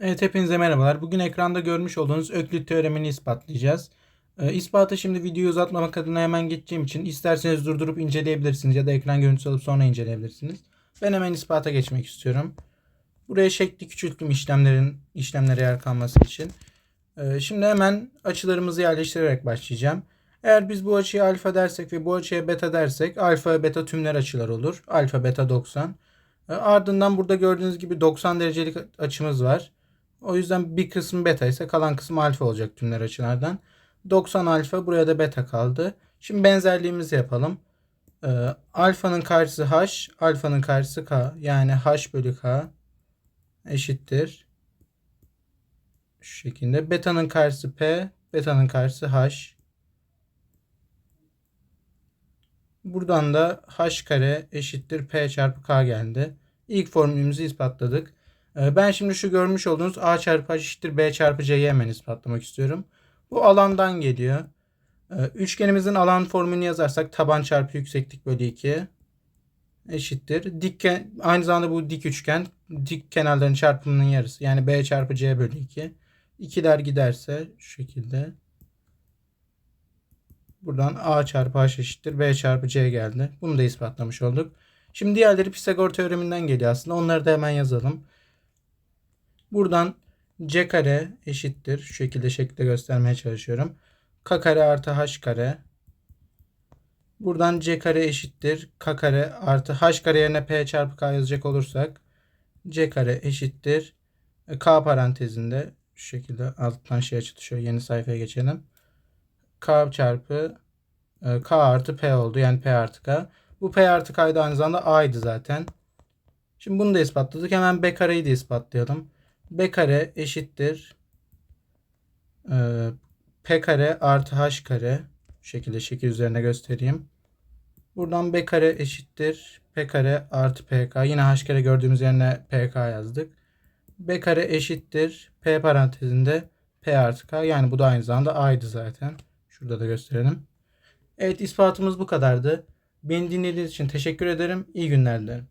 Evet hepinize merhabalar. Bugün ekranda görmüş olduğunuz Öklit teoremini ispatlayacağız. Ee, ispata şimdi videoyu uzatmamak adına hemen geçeceğim için isterseniz durdurup inceleyebilirsiniz ya da ekran görüntüsü alıp sonra inceleyebilirsiniz. Ben hemen ispata geçmek istiyorum. Buraya şekli küçülttüm işlemlerin işlemlere yer kalması için. Ee, şimdi hemen açılarımızı yerleştirerek başlayacağım. Eğer biz bu açıya alfa dersek ve bu açıya beta dersek alfa beta tümler açılar olur. Alfa beta 90. Ee, Ardından burada gördüğünüz gibi 90 derecelik açımız var. O yüzden bir kısmı beta ise kalan kısmı alfa olacak tümler açılardan. 90 alfa buraya da beta kaldı. Şimdi benzerliğimizi yapalım. Ee, alfanın karşısı h, alfanın karşısı k. Yani h bölü k eşittir. Şu şekilde. Beta'nın karşısı p, beta'nın karşısı h. Buradan da h kare eşittir p çarpı k geldi. İlk formülümüzü ispatladık. Ee, Ben şimdi şu görmüş olduğunuz a çarpı h eşittir b çarpı c'yi hemen ispatlamak istiyorum. Bu alandan geliyor. Ee, Üçgenimizin alan formülünü yazarsak taban çarpı yükseklik bölü 2 eşittir. Dik, ke- aynı zamanda bu dik üçgen dik kenarların çarpımının yarısı. Yani b çarpı c bölü 2. İkiler giderse şu şekilde. Buradan a çarpı h eşittir b çarpı c geldi. Bunu da ispatlamış olduk. Şimdi diğerleri Pisagor teoreminden geliyor aslında. Onları da hemen yazalım. Buradan c kare eşittir. Şu şekilde şekilde göstermeye çalışıyorum. k kare artı h kare. Buradan c kare eşittir. k kare artı h kare yerine p çarpı k yazacak olursak c kare eşittir. e, k parantezinde şu şekilde alttan şey açıldı. Şöyle yeni sayfaya geçelim. k çarpı e, k artı p oldu. Yani p artı k. Bu p artı k da aynı zamanda a'ydı zaten. Şimdi bunu da ispatladık. Hemen b kareyi de ispatlayalım. B kare eşittir. e, p kare artı h kare. Şu şekilde şekil üzerine göstereyim. Buradan b kare eşittir. p kare artı pk. Yine h kare gördüğümüz yerine pk yazdık. b kare eşittir. p parantezinde p artı k. Yani bu da aynı zamanda a'ydı zaten. Şurada da gösterelim. Evet ispatımız bu kadardı. Beni dinlediğiniz için teşekkür ederim. İyi günler dilerim.